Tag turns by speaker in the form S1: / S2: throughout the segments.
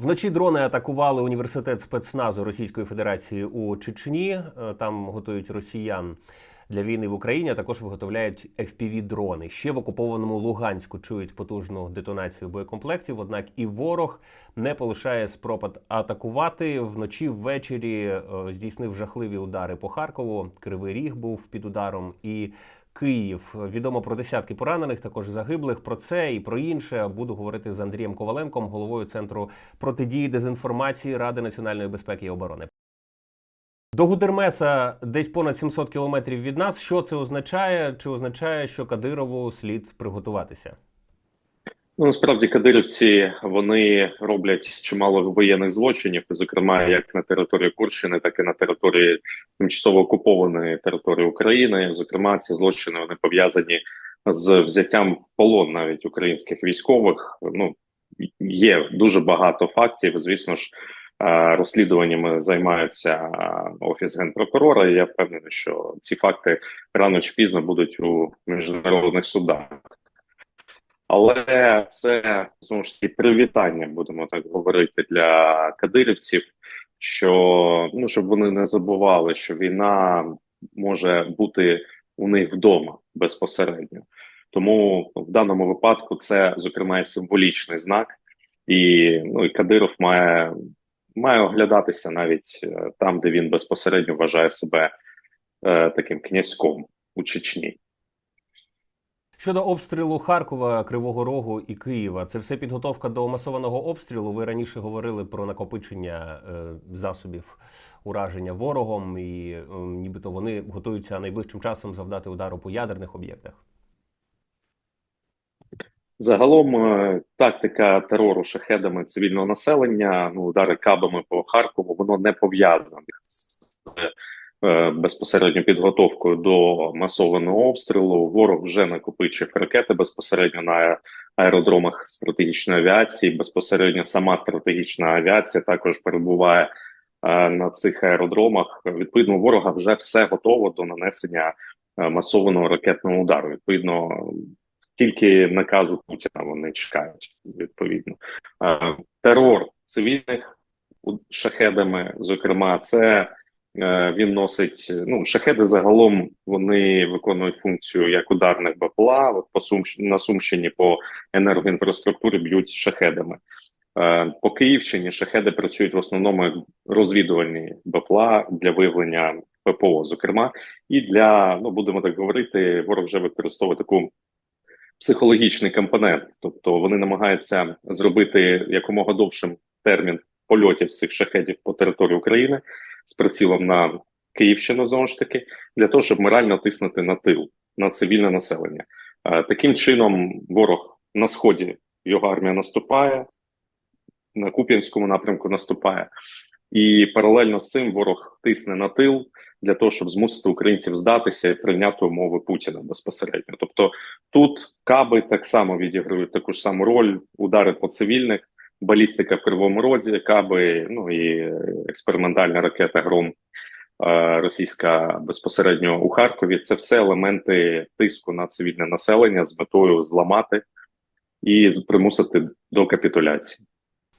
S1: Вночі дрони атакували університет спецназу Російської Федерації у Чечні. Е, Там готують росіян для війни в Україні. а Також виготовляють fpv дрони. Ще в окупованому Луганську чують потужну детонацію боєкомплектів. Однак і ворог не полишає спроб атакувати вночі. Ввечері е, здійснив жахливі удари по Харкову. Кривий Ріг був під ударом і. Київ відомо про десятки поранених, також загиблих. Про це і про інше буду говорити з Андрієм Коваленком, головою центру протидії дезінформації Ради національної безпеки і оборони. До Гудермеса десь понад 700 кілометрів від нас. Що це означає? Чи означає, що Кадирову слід приготуватися?
S2: Ну, насправді кадирівці вони роблять чимало воєнних злочинів, зокрема як на території Курщини, так і на території тимчасово окупованої території України. Зокрема, ці злочини вони пов'язані з взяттям в полон навіть українських військових. Ну є дуже багато фактів. Звісно ж, розслідуваннями займається офіс генпрокурора. і Я впевнений, що ці факти рано чи пізно будуть у міжнародних судах. Але це знову ж таки привітання, будемо так говорити, для кадирівців, що ну щоб вони не забували, що війна може бути у них вдома безпосередньо. Тому в даному випадку це зокрема і символічний знак, і ну і Кадиров має має оглядатися навіть е, там, де він безпосередньо вважає себе е, таким князьком у Чечні.
S1: Щодо обстрілу Харкова, Кривого Рогу і Києва, це все підготовка до масованого обстрілу. Ви раніше говорили про накопичення е, засобів ураження ворогом, і е, нібито вони готуються найближчим часом завдати удару по ядерних об'єктах.
S2: Загалом е, тактика терору шахедами цивільного населення, ну удари кабами по Харкову, воно не пов'язане з безпосередньо підготовкою до масованого обстрілу. Ворог вже накопичив ракети безпосередньо на аеродромах стратегічної авіації. Безпосередньо сама стратегічна авіація також перебуває е, на цих аеродромах. Відповідно, у ворога вже все готово до нанесення е, масованого ракетного удару. Відповідно тільки наказу Путіна вони чекають відповідно. Е, терор цивільних шахедами, зокрема, це е, він носить. Ну шахеди загалом вони виконують функцію як ударних БПЛА. От по Сум, на Сумщині по енергоінфраструктурі б'ють шахедами. Е, по Київщині шахеди працюють в основному як розвідувальні БПЛА для виявлення ППО, зокрема, і для ну будемо так говорити, ворог вже використовує таку психологічний компонент, тобто вони намагаються зробити якомога довшим термін польотів цих шахедів по території України з прицілом на Київщину знову ж таки, для того, щоб морально тиснути на тил на цивільне населення. Таким чином, ворог на сході його армія наступає, на Куп'янському напрямку наступає, і паралельно з цим ворог тисне на тил для того, щоб змусити українців здатися і прийняти умови Путіна безпосередньо. Тобто тут каби так само відіграють таку ж саму роль, удари по цивільних, балістика в кривому роді, каби, ну і експериментальна ракета Гром. Е, російська безпосередньо у Харкові це все елементи тиску на цивільне населення з метою зламати і примусити до капітуляції.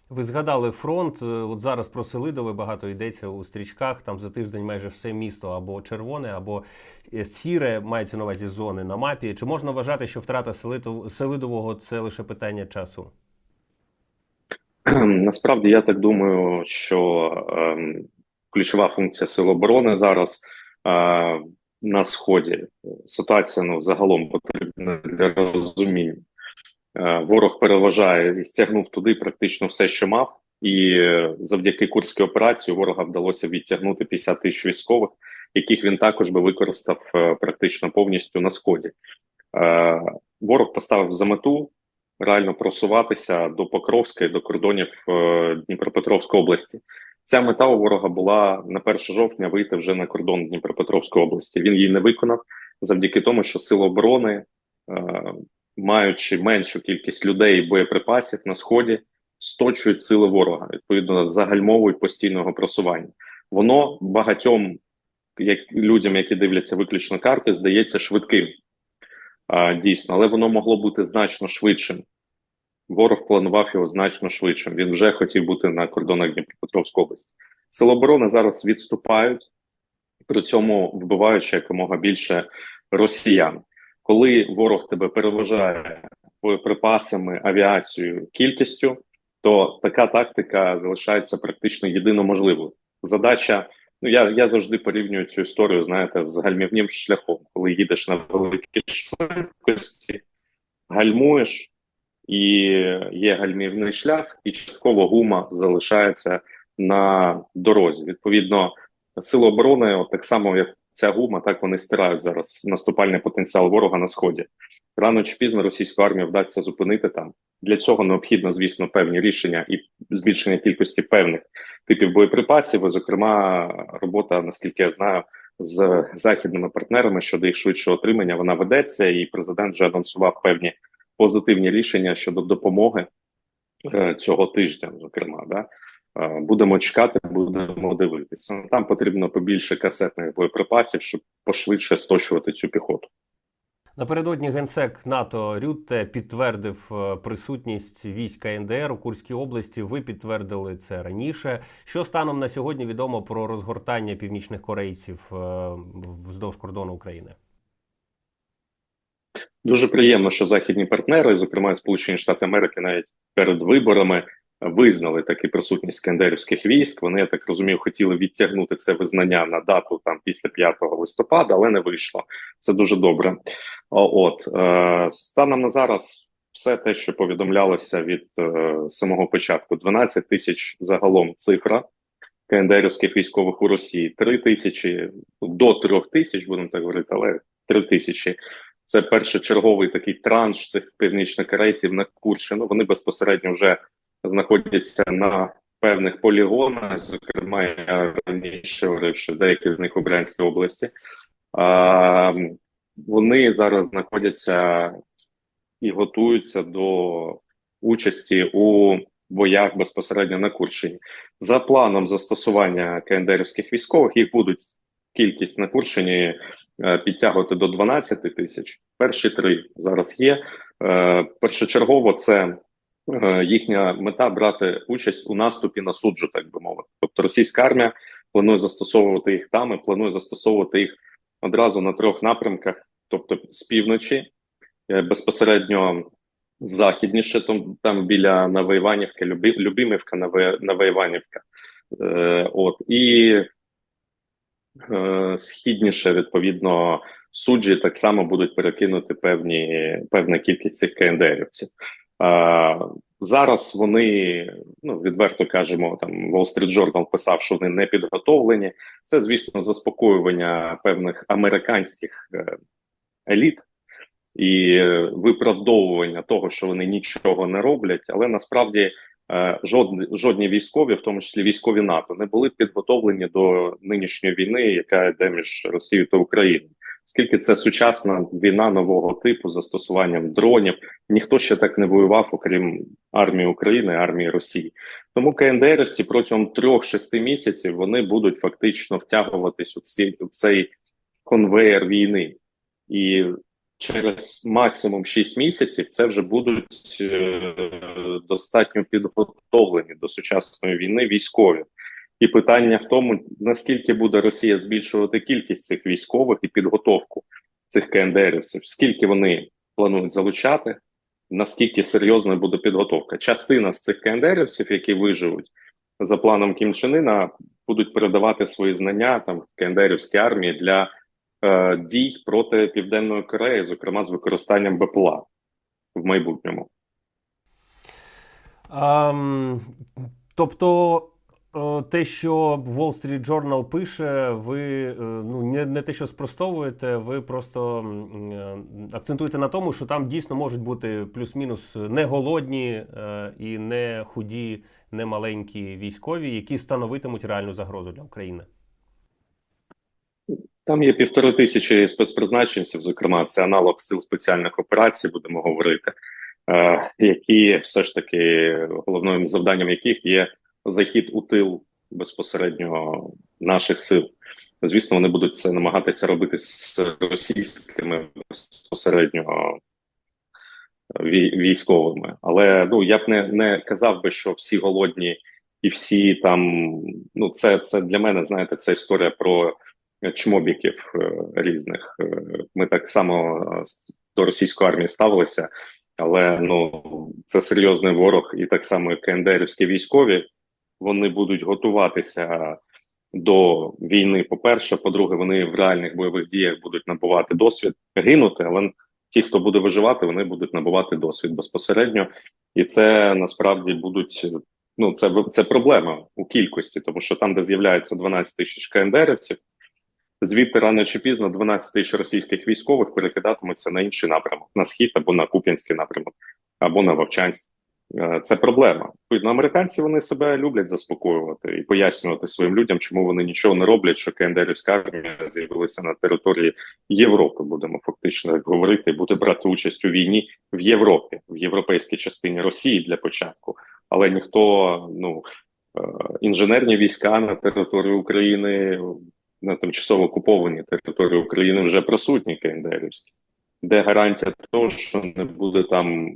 S1: Ви згадали фронт. Е, от зараз про Селидове багато йдеться у стрічках. Там за тиждень майже все місто або червоне, або е, сіре мається на увазі зони на мапі. Чи можна вважати, що втрата Селидового це лише питання часу?
S2: Насправді я так думаю, що е, ключова функція сил оборони зараз е, на сході ситуація ну загалом потрібна для розуміння. Е, ворог переважає і стягнув туди практично все, що мав, і е, завдяки курській операції ворога вдалося відтягнути 50 тисяч військових, яких він також би використав е, практично повністю на сході. Ворог поставив за мету реально просуватися до Покровська і до кордонів Дніпропетровської області. Ця мета у ворога була на 1 жовтня вийти вже на кордон Дніпропетровської області. Він її не виконав завдяки тому, що сили оборони маючи меншу кількість людей і боєприпасів на сході, сточують сили ворога, відповідно загальмовують постійного просування. Воно багатьом як людям, які дивляться виключно карти, здається швидким дійсно, але воно могло бути значно швидшим. Ворог планував його значно швидше. Він вже хотів бути на кордонах Дніпропетровської області. Сили оборони зараз відступають, при цьому вбиваючи якомога більше росіян. Коли ворог тебе переважає боєприпасами, авіацією, кількістю, то така тактика залишається практично єдино можливою. Задача. Ну, я я завжди порівнюю цю історію, знаєте, з гальмівним шляхом, коли їдеш на великій швидкості, гальмуєш, і є гальмівний шлях, і частково гума залишається на дорозі. Відповідно, сили оборони, так само як ця гума, так вони стирають зараз наступальний потенціал ворога на сході. Рано чи пізно російську армію вдасться зупинити там. Для цього необхідно, звісно, певні рішення і збільшення кількості певних типів боєприпасів. Зокрема, робота, наскільки я знаю, з західними партнерами щодо їх швидшого отримання вона ведеться, і президент вже анонсував певні позитивні рішення щодо допомоги е, цього тижня. Зокрема, да е, будемо чекати, будемо дивитися. Там потрібно побільше касетних боєприпасів, щоб пошвидше сточувати цю піхоту.
S1: Напередодні генсек НАТО Рютте підтвердив е, присутність військ КНДР у Курській області. Ви підтвердили це раніше. Що станом на сьогодні відомо про розгортання північних корейців вздовж кордону України?
S2: Дуже приємно, що західні партнери, зокрема Сполучені Штати Америки, навіть перед виборами визнали таки присутність кендерівських військ. Вони я так розумію, хотіли відтягнути це визнання на дату там після 5 листопада, але не вийшло. Це дуже добре. От е, станом на зараз. Все те, що повідомлялося від е, самого початку, 12 тисяч загалом цифра КНДРівських військових у Росії, 3 тисячі до 3 тисяч, будемо так говорити, але 3 тисячі. Це першочерговий такий транш цих північних корейців на Курщину. Вони безпосередньо вже знаходяться на певних полігонах, зокрема, я раніше говорив, що деякі з них у Брянській області. А, Вони зараз знаходяться і готуються до участі у боях безпосередньо на Курщині. За планом застосування КНДРівських військових їх будуть кількість на Курщині підтягувати до 12 тисяч. Перші три зараз є. Е, першочергово це е, їхня мета брати участь у наступі на суджу, так би мовити. Тобто російська армія планує застосовувати їх там і планує застосовувати їх одразу на трьох напрямках, тобто з півночі, безпосередньо західніше, там, там біля Новоіванівки, Любимівка, Новоіванівка. От і Е, східніше, відповідно, суджі так само будуть перекинути певні певна кількість цих КНДРівців. Зараз вони ну відверто кажемо, там Wall Street Journal писав, що вони не підготовлені. Це, звісно, заспокоювання певних американських е, еліт і виправдовування того, що вони нічого не роблять, але насправді Е, жодні жодні військові, в тому числі військові НАТО, не були підготовлені до нинішньої війни, яка йде між Росією та Україною. Оскільки це сучасна війна нового типу застосуванням дронів, ніхто ще так не воював, окрім армії України, армії Росії. Тому КНДРівці протягом трьох-шести місяців вони будуть фактично втягуватись у цей, у цей конвейер війни, і через максимум 6 місяців це вже будуть е, достатньо підготовлені до сучасної війни військові. І питання в тому, наскільки буде Росія збільшувати кількість цих військових і підготовку цих КНДРівців, скільки вони планують залучати, наскільки серйозною буде підготовка. Частина з цих КНДРівців, які виживуть за планом Кім будуть передавати свої знання там КНДРівській армії для Е, дій проти Південної Кореї, зокрема з використанням БПЛА в майбутньому.
S1: Um, тобто. Е, те, що Wall Street Journal пише, ви е, ну не не те, що спростовуєте, ви просто акцентуєте на тому, що там дійсно можуть бути плюс-мінус не голодні і не худі, не маленькі військові, які становитимуть реальну загрозу для України.
S2: Там є півтори тисячі спецпризначенців, зокрема, це аналог сил спеціальних операцій, будемо говорити, е, які все ж таки головним завданням яких є захід у тил безпосередньо наших сил. Звісно, вони будуть це намагатися робити з російськими безпосередньо військовими. Але ну я б не, не казав би, що всі голодні і всі там. Ну, це, це для мене, знаєте, це історія про чмобіків е, різних. Е, Ми так само е, до російської армії ставилися, але ну це серйозний ворог, і так само КНДРівські військові вони будуть готуватися до війни. По-перше, по-друге, вони в реальних бойових діях будуть набувати досвід, гинути, але ті, хто буде виживати, вони будуть набувати досвід безпосередньо, і це насправді будуть. Ну, це це проблема у кількості, тому що там, де з'являється 12 тисяч КНДРівців, звідти рано чи пізно 12 тисяч російських військових перекидатимуться на інший напрямок, на схід або на Куп'янський напрямок, або на Вовчанськ. Е, Це проблема. Відповідно, американці вони себе люблять заспокоювати і пояснювати своїм людям, чому вони нічого не роблять, що КНДРівська армія з'явилася на території Європи. Будемо фактично так говорити, буде брати участь у війні в Європі, в європейській частині Росії для початку. Але ніхто, ну е, інженерні війська на території України на тимчасово окупованій території України вже присутні КНДРівські. Де гарантія того, що не буде там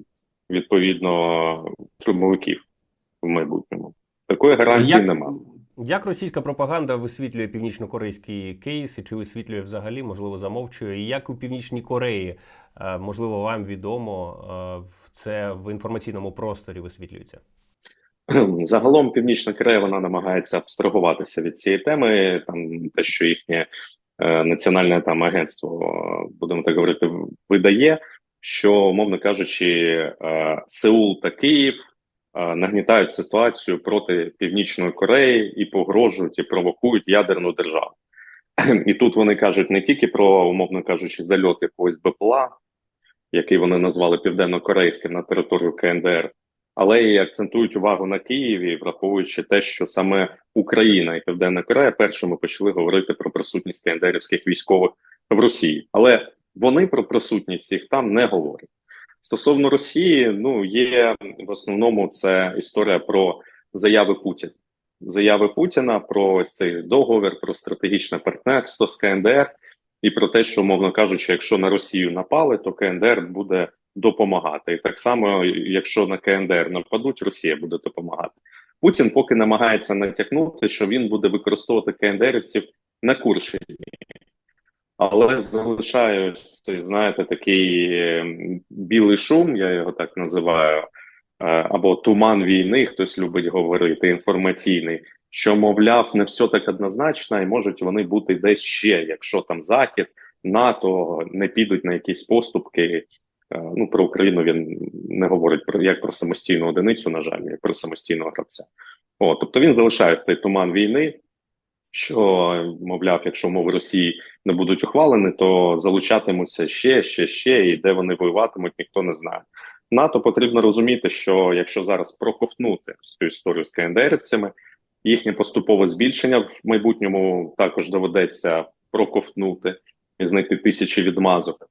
S2: відповідно штурмовиків в майбутньому? Такої гарантії
S1: Як,
S2: нема.
S1: як російська пропаганда висвітлює північно-корейський кейс, і чи висвітлює взагалі, можливо, замовчує? І як у Північній Кореї, е, можливо, вам відомо, е, це в інформаційному просторі висвітлюється?
S2: Загалом Північна Корея вона намагається абстрагуватися від цієї теми. Там те, що їхнє е, національне там агентство, будемо так говорити, видає, що, умовно кажучи, е, Сеул та Київ е, нагнітають ситуацію проти Північної Кореї і погрожують і провокують ядерну державу. І тут вони кажуть не тільки про, умовно кажучи, зальот якогось БПЛА, який вони назвали південно-корейським на територію КНДР, але і акцентують увагу на Києві, враховуючи те, що саме Україна і Південна Корея першими почали говорити про присутність кендерівських військових в Росії, але вони про присутність їх там не говорять. Стосовно Росії, ну є в основному це історія про заяви Путіна. Заяви Путіна про ось цей договір, про стратегічне партнерство з КНДР і про те, що, мовно кажучи, якщо на Росію напали, то КНДР буде допомагати. І так само, якщо на КНДР нападуть, Росія буде допомагати. Путін поки намагається натякнути, що він буде використовувати КНДРівців на Курщині. Але залишаю цей, знаєте, такий ем, білий шум, я його так називаю, е, або туман війни, хтось любить говорити, інформаційний, що, мовляв, не все так однозначно, і можуть вони бути десь ще, якщо там Захід, НАТО не підуть на якісь поступки. Е, Ну, про Україну він не говорить про як про самостійну одиницю, на жаль, як про самостійного гравця. О, тобто він залишає цей туман війни, що, мовляв, якщо мови Росії не будуть ухвалені, то залучатимуться ще, ще, ще, і де вони воюватимуть, ніхто не знає. НАТО потрібно розуміти, що якщо зараз проковтнути цю історію з КНДРівцями, їхнє поступове збільшення в майбутньому також доведеться проковтнути і знайти тисячі відмазок.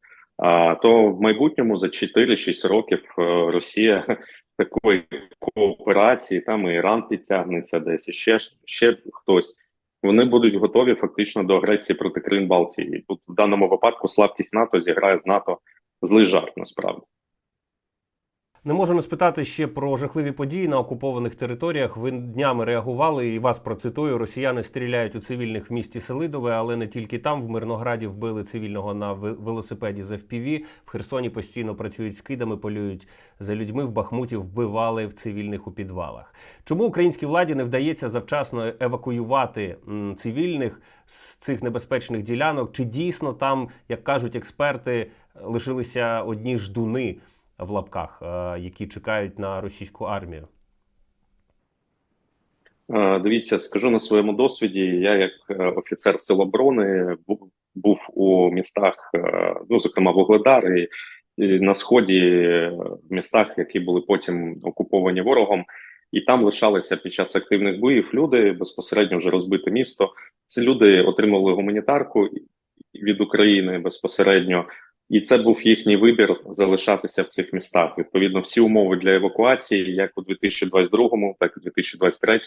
S2: То в майбутньому за 4-6 років е, Росія такої кооперації, там і Іран підтягнеться десь і ще ще хтось. Вони будуть готові фактично до агресії проти Крим Балтії. Тут в даному випадку слабкість НАТО зіграє з НАТО злий жарт насправді.
S1: Не можу не спитати ще про жахливі події на окупованих територіях. Ви днями реагували і вас процитую. Росіяни стріляють у цивільних в місті Селидове, але не тільки там. В Мирнограді вбили цивільного на велосипеді з FPV. В Херсоні постійно працюють скидами, полюють за людьми. В Бахмуті вбивали в цивільних у підвалах. Чому українській владі не вдається завчасно евакуювати цивільних з цих небезпечних ділянок? Чи дійсно там, як кажуть експерти, лишилися одні ждуни? В лапках, е, які чекають на російську армію?
S2: Е, Дивіться, скажу на своєму досвіді. Я, як е, офіцер Сил оборони, був, у містах, ну зокрема Вугледар, і на сході в містах, які були потім окуповані ворогом, і там лишалися під час активних боїв люди безпосередньо вже розбите місто. Ці люди отримали гуманітарку від України безпосередньо. І це був їхній вибір залишатися в цих містах. Відповідно, всі умови для евакуації, як у 2022, так і у 2023,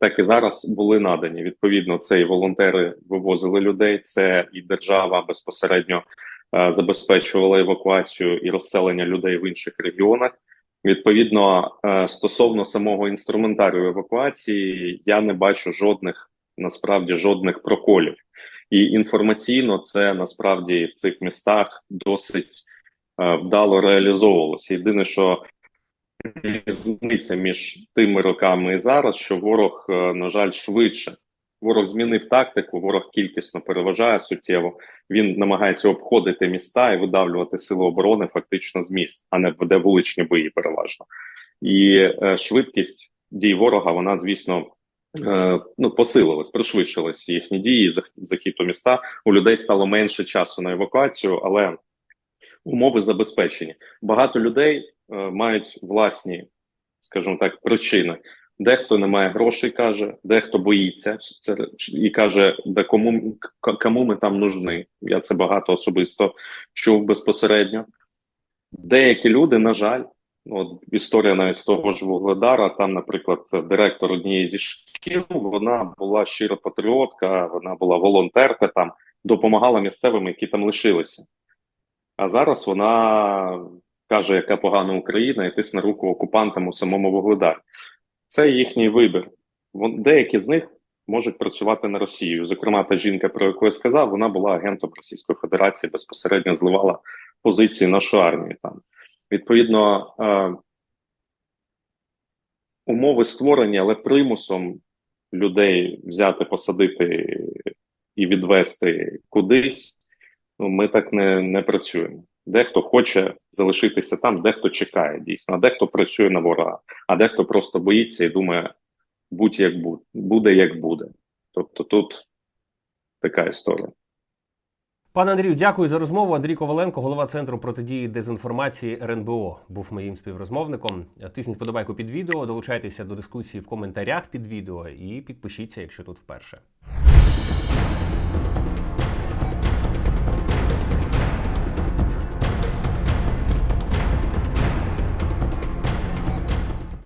S2: так і зараз були надані. Відповідно, це і волонтери вивозили людей, це і держава безпосередньо е, забезпечували евакуацію і розселення людей в інших регіонах. Відповідно, е, стосовно самого інструментарію евакуації, я не бачу жодних насправді жодних проколів. І інформаційно це насправді в цих містах досить е, вдало реалізовувалося. Єдине, що різниця між тими роками і зараз, що ворог, е, на жаль, швидше. Ворог змінив тактику, ворог кількісно переважає суттєво. Він намагається обходити міста і видавлювати сили оборони фактично з міст, а не веде вуличні бої переважно. І е, швидкість дій ворога, вона, звісно, ну, посилилась, пришвидшилась їхні дії, зах- захід у міста. У людей стало менше часу на евакуацію, але умови забезпечені. Багато людей е, мають власні, скажімо так, причини. Дехто не має грошей, каже, дехто боїться це і каже, да кому кому ми там нужны. Я це багато особисто чув безпосередньо. Деякі люди, на жаль, от історія навіть з того ж Вугледара, там, наприклад, директор однієї зі шкіл, вона була щира патріотка, вона була волонтерка там, допомагала місцевим, які там лишилися. А зараз вона каже, яка погана Україна, і тисне руку окупантам у самому Вугледарі. Це їхній вибір. Деякі з них можуть працювати на Росію. Зокрема, та жінка, про яку я сказав, вона була агентом Російської Федерації, безпосередньо зливала позиції нашої армії там. Відповідно, е, умови створені, але примусом людей взяти, посадити і відвести кудись. Ну, ми так не, не працюємо. Дехто хоче залишитися там, дехто чекає дійсно, а дехто працює на ворога, а дехто просто боїться і думає, будь як буде, буде як буде. Тобто тут така історія.
S1: Пане Андрію, дякую за розмову. Андрій Коваленко, голова центру протидії дезінформації РНБО, був моїм співрозмовником. Тисніть подобайку під відео, долучайтеся до дискусії в коментарях під відео і підпишіться, якщо тут вперше.